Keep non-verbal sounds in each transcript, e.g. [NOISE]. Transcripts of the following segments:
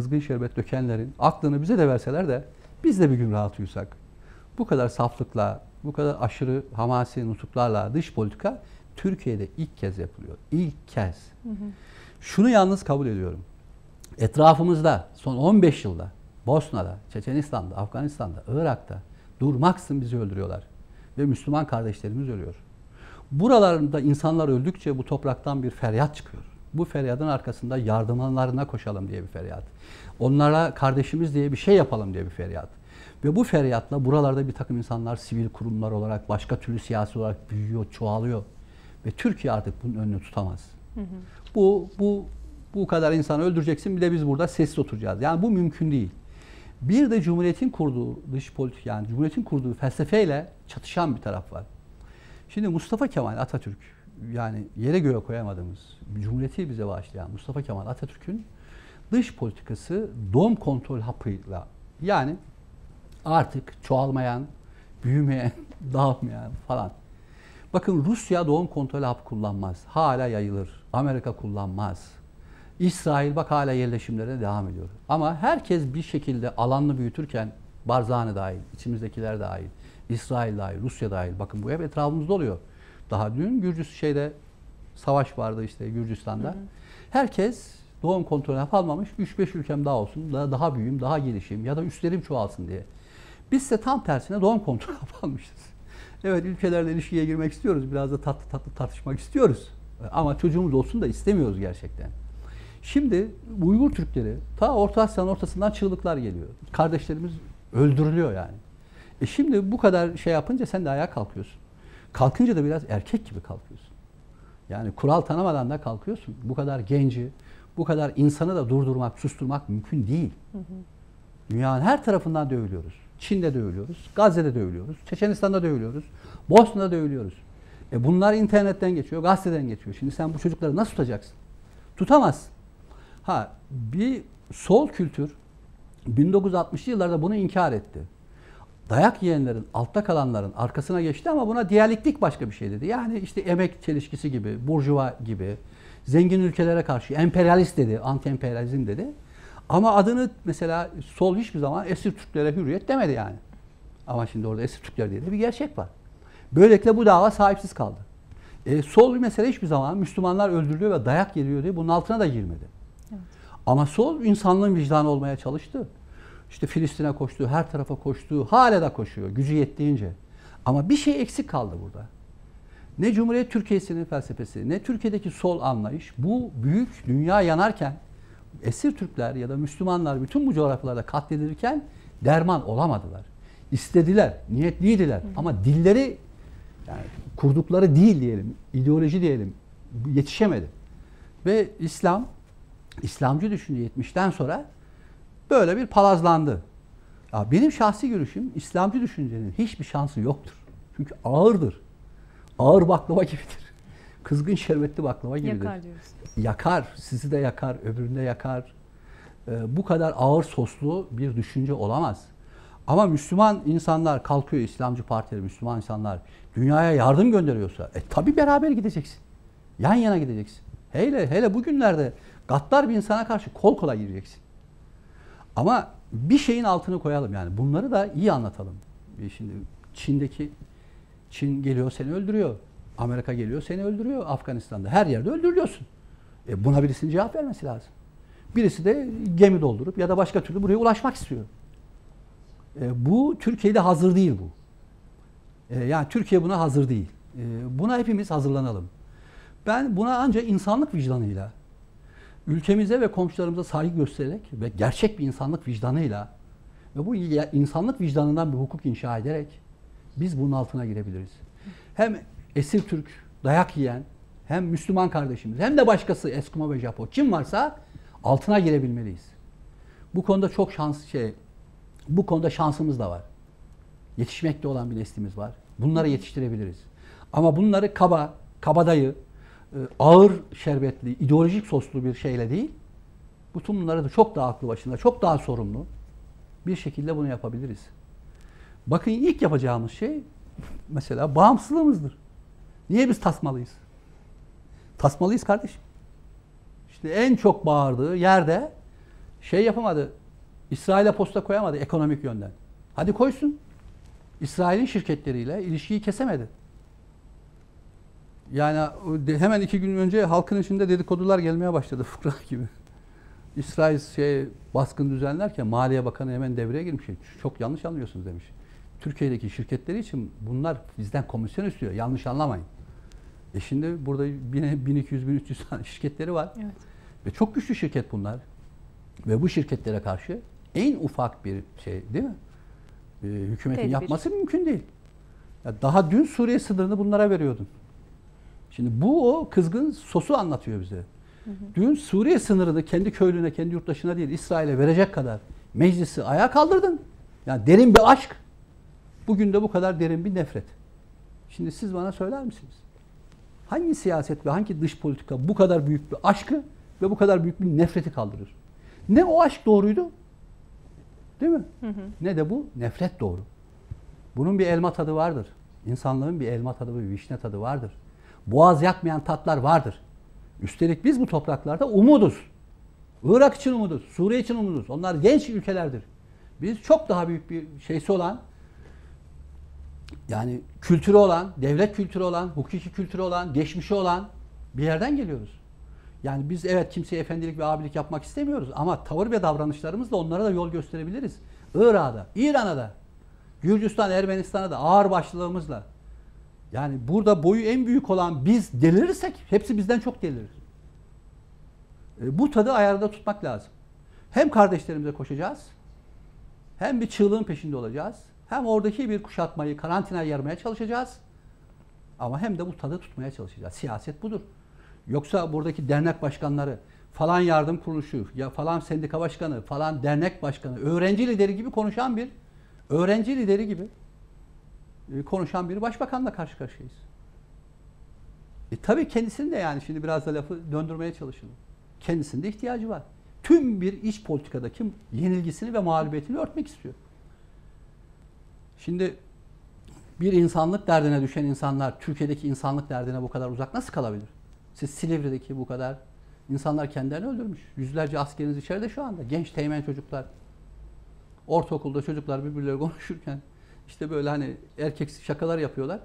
kızgın şerbet dökenlerin aklını bize de verseler de biz de bir gün rahat uyusak. Bu kadar saflıkla, bu kadar aşırı hamasi nutuklarla dış politika Türkiye'de ilk kez yapılıyor. İlk kez. Hı hı. Şunu yalnız kabul ediyorum. Etrafımızda son 15 yılda Bosna'da, Çeçenistan'da, Afganistan'da, Irak'ta durmaksın bizi öldürüyorlar. Ve Müslüman kardeşlerimiz ölüyor. Buralarında insanlar öldükçe bu topraktan bir feryat çıkıyor. Bu feryadın arkasında yardımlarına koşalım diye bir feryat. Onlara kardeşimiz diye bir şey yapalım diye bir feryat. Ve bu feryatla buralarda bir takım insanlar sivil kurumlar olarak, başka türlü siyasi olarak büyüyor, çoğalıyor. Ve Türkiye artık bunun önünü tutamaz. Hı hı. Bu, bu, bu kadar insan öldüreceksin bir de biz burada sessiz oturacağız. Yani bu mümkün değil. Bir de Cumhuriyet'in kurduğu dış politik yani Cumhuriyet'in kurduğu felsefeyle çatışan bir taraf var. Şimdi Mustafa Kemal Atatürk yani yere göğe koyamadığımız Cumhuriyeti bize bağışlayan Mustafa Kemal Atatürk'ün dış politikası doğum kontrol hapıyla yani artık çoğalmayan, büyümeyen, [LAUGHS] dağılmayan falan. Bakın Rusya doğum kontrol hapı kullanmaz. Hala yayılır. Amerika kullanmaz. İsrail bak hala yerleşimlere devam ediyor. Ama herkes bir şekilde alanını büyütürken Barzani dahil, içimizdekiler dahil, İsrail dahil, Rusya dahil. Bakın bu hep etrafımızda oluyor. Daha dün Gürcüs şeyde savaş vardı işte Gürcistan'da. Hı hı. Herkes doğum kontrolü yapılmamış. 3-5 ülkem daha olsun, daha, daha büyüyeyim, daha gelişeyim ya da üstlerim çoğalsın diye. Biz de tam tersine doğum kontrolü [LAUGHS] yapalmışız. Evet ülkelerle ilişkiye girmek istiyoruz. Biraz da tatlı tatlı tartışmak istiyoruz. Ama çocuğumuz olsun da istemiyoruz gerçekten. Şimdi Uygur Türkleri ta Orta Asya'nın ortasından çığlıklar geliyor. Kardeşlerimiz öldürülüyor yani. E şimdi bu kadar şey yapınca sen de ayağa kalkıyorsun. Kalkınca da biraz erkek gibi kalkıyorsun. Yani kural tanımadan da kalkıyorsun. Bu kadar genci, bu kadar insanı da durdurmak, susturmak mümkün değil. Hı hı. Dünyanın her tarafından dövülüyoruz. Çin'de dövülüyoruz, Gazze'de dövülüyoruz, Çeçenistan'da dövülüyoruz, Bosna'da dövülüyoruz. E bunlar internetten geçiyor, gazeteden geçiyor. Şimdi sen bu çocukları nasıl tutacaksın? Tutamaz. Ha bir sol kültür 1960'lı yıllarda bunu inkar etti. Dayak yiyenlerin, altta kalanların arkasına geçti ama buna diyalektik başka bir şey dedi. Yani işte emek çelişkisi gibi, burjuva gibi, zengin ülkelere karşı emperyalist dedi, anti-emperyalizm dedi. Ama adını mesela sol hiçbir zaman esir Türklere hürriyet demedi yani. Ama şimdi orada esir Türkler diye de bir gerçek var. Böylelikle bu dava sahipsiz kaldı. E, sol mesele hiçbir zaman Müslümanlar öldürülüyor ve dayak geliyor diye bunun altına da girmedi. Evet. Ama sol insanlığın vicdanı olmaya çalıştı. İşte Filistin'e koştu, her tarafa koştu, hala da koşuyor gücü yettiğince. Ama bir şey eksik kaldı burada. Ne Cumhuriyet Türkiye'sinin felsefesi, ne Türkiye'deki sol anlayış bu büyük dünya yanarken esir Türkler ya da Müslümanlar bütün bu coğrafyalarda katledilirken derman olamadılar. İstediler, niyetliydiler hı ama dilleri yani kurdukları değil diyelim, ideoloji diyelim yetişemedi. Ve İslam, İslamcı düşünce 70'ten sonra böyle bir palazlandı. Ya benim şahsi görüşüm İslamcı düşüncenin hiçbir şansı yoktur. Çünkü ağırdır. Ağır baklava gibidir. [LAUGHS] Kızgın şerbetli baklava gibidir. Yakar diyorsun. Yakar. Sizi de yakar, öbürünü de yakar. Ee, bu kadar ağır soslu bir düşünce olamaz. Ama Müslüman insanlar kalkıyor, İslamcı partileri, Müslüman insanlar dünyaya yardım gönderiyorsa e tabi beraber gideceksin. Yan yana gideceksin. Hele hele bugünlerde gaddar bir insana karşı kol kola gireceksin. Ama bir şeyin altını koyalım yani. Bunları da iyi anlatalım. Şimdi Çin'deki Çin geliyor seni öldürüyor. Amerika geliyor seni öldürüyor Afganistan'da. Her yerde öldürülüyorsun. E buna birisinin cevap vermesi lazım. Birisi de gemi doldurup ya da başka türlü buraya ulaşmak istiyor. E, bu Türkiye'de hazır değil bu. E, yani Türkiye buna hazır değil. E, buna hepimiz hazırlanalım. Ben buna ancak insanlık vicdanıyla, ülkemize ve komşularımıza saygı göstererek ve gerçek bir insanlık vicdanıyla ve bu insanlık vicdanından bir hukuk inşa ederek biz bunun altına girebiliriz. Hem esir Türk, dayak yiyen, hem Müslüman kardeşimiz hem de başkası Eskimo ve Japo kim varsa altına girebilmeliyiz. Bu konuda çok şans şey bu konuda şansımız da var. Yetişmekte olan bir neslimiz var. Bunları yetiştirebiliriz. Ama bunları kaba, kabadayı, ağır şerbetli, ideolojik soslu bir şeyle değil, bütün bunları da çok daha aklı başında, çok daha sorumlu bir şekilde bunu yapabiliriz. Bakın ilk yapacağımız şey [LAUGHS] mesela bağımsızlığımızdır. Niye biz tasmalıyız? Tasmalıyız kardeşim. İşte en çok bağırdığı yerde Şey yapamadı. İsrail'e posta koyamadı ekonomik yönden. Hadi koysun. İsrail'in şirketleriyle ilişkiyi kesemedi. Yani hemen iki gün önce halkın içinde dedikodular gelmeye başladı [LAUGHS] fıkra gibi. İsrail şey baskın düzenlerken Maliye Bakanı hemen devreye girmiş. Çok yanlış anlıyorsunuz demiş. Türkiye'deki şirketleri için bunlar bizden komisyon istiyor. Yanlış anlamayın. E şimdi burada 1200-1300 tane [LAUGHS] şirketleri var. Evet. Ve çok güçlü şirket bunlar. Ve bu şirketlere karşı en ufak bir şey değil mi? Ee, hükümetin Tedbir. yapması mümkün değil. Ya daha dün Suriye sınırını bunlara veriyordun. Şimdi bu o kızgın sosu anlatıyor bize. Dün Suriye sınırını kendi köylüne, kendi yurttaşına değil İsrail'e verecek kadar meclisi ayağa kaldırdın. Yani derin bir aşk. Bugün de bu kadar derin bir nefret. Şimdi siz bana söyler misiniz? Hangi siyaset ve hangi dış politika bu kadar büyük bir aşkı ve bu kadar büyük bir nefreti kaldırır? Ne o aşk doğruydu? Değil mi? Ne de bu nefret doğru. Bunun bir elma tadı vardır. İnsanlığın bir elma tadı, bir vişne tadı vardır. Boğaz yakmayan tatlar vardır. Üstelik biz bu topraklarda umuduz. Irak için umuduz, Suriye için umuduz. Onlar genç ülkelerdir. Biz çok daha büyük bir şeysi olan, yani kültürü olan, devlet kültürü olan, hukuki kültürü olan, geçmişi olan bir yerden geliyoruz. Yani biz evet kimseye efendilik ve abilik yapmak istemiyoruz ama tavır ve davranışlarımızla onlara da yol gösterebiliriz. Irak'da, İran'a da, Gürcistan, Ermenistan'a da ağır başlılığımızla. Yani burada boyu en büyük olan biz delirirsek hepsi bizden çok delirir. E, Bu tadı ayarda tutmak lazım. Hem kardeşlerimize koşacağız, hem bir çığlığın peşinde olacağız, hem oradaki bir kuşatmayı, karantinaya yarmaya çalışacağız. Ama hem de bu tadı tutmaya çalışacağız. Siyaset budur. Yoksa buradaki dernek başkanları, falan yardım kuruluşu, ya falan sendika başkanı, falan dernek başkanı, öğrenci lideri gibi konuşan bir, öğrenci lideri gibi konuşan bir başbakanla karşı karşıyayız. E tabii kendisinin de yani şimdi biraz da lafı döndürmeye çalışalım. Kendisinde ihtiyacı var. Tüm bir iç politikadaki yenilgisini ve mağlubiyetini örtmek istiyor. Şimdi bir insanlık derdine düşen insanlar Türkiye'deki insanlık derdine bu kadar uzak nasıl kalabilir? Siz Silivri'deki bu kadar insanlar kendilerini öldürmüş. Yüzlerce askeriniz içeride şu anda. Genç teğmen çocuklar. Ortaokulda çocuklar birbirleri konuşurken işte böyle hani erkek şakalar yapıyorlar.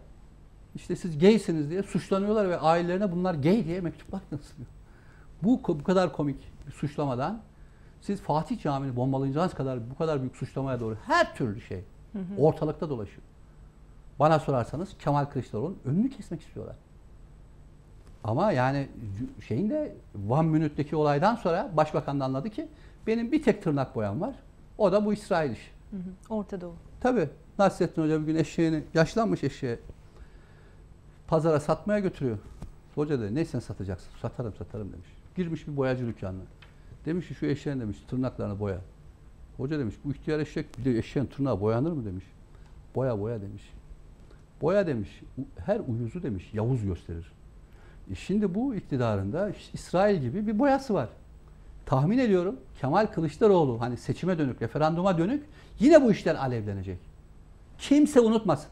İşte siz gaysiniz diye suçlanıyorlar ve ailelerine bunlar gay diye mektuplar yazılıyor. Bu bu kadar komik bir suçlamadan siz Fatih Camii'ni bombalayacağınız kadar bu kadar büyük suçlamaya doğru her türlü şey ortalıkta dolaşıyor. Bana sorarsanız Kemal Kılıçdaroğlu'nun önünü kesmek istiyorlar. Ama yani şeyin de One Minute'deki olaydan sonra başbakan da anladı ki benim bir tek tırnak boyam var. O da bu İsrail işi. Hı hı. Orta Doğu. Tabii Nasrettin Hoca bir gün eşeğini, yaşlanmış eşeğe pazara satmaya götürüyor. Hoca dedi ne sen satacaksın? Satarım satarım demiş. Girmiş bir boyacı dükkanına. Demiş ki şu eşeğin demiş tırnaklarını boya. Hoca demiş bu ihtiyar eşek bir de eşeğin tırnağı boyanır mı demiş. Boya boya demiş. Boya demiş her uyuzu demiş Yavuz gösterir. E şimdi bu iktidarında İsrail gibi bir boyası var. Tahmin ediyorum Kemal Kılıçdaroğlu hani seçime dönük, referanduma dönük yine bu işler alevlenecek. Kimse unutmasın.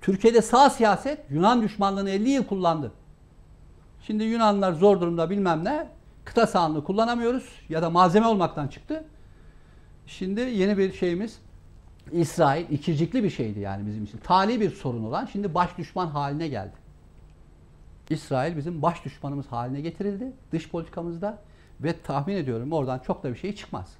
Türkiye'de sağ siyaset Yunan düşmanlığını 50 yıl kullandı. Şimdi Yunanlar zor durumda bilmem ne. Kıta sahanlığı kullanamıyoruz ya da malzeme olmaktan çıktı. Şimdi yeni bir şeyimiz İsrail ikircikli bir şeydi yani bizim için. Tali bir sorun olan şimdi baş düşman haline geldi. İsrail bizim baş düşmanımız haline getirildi dış politikamızda ve tahmin ediyorum oradan çok da bir şey çıkmaz.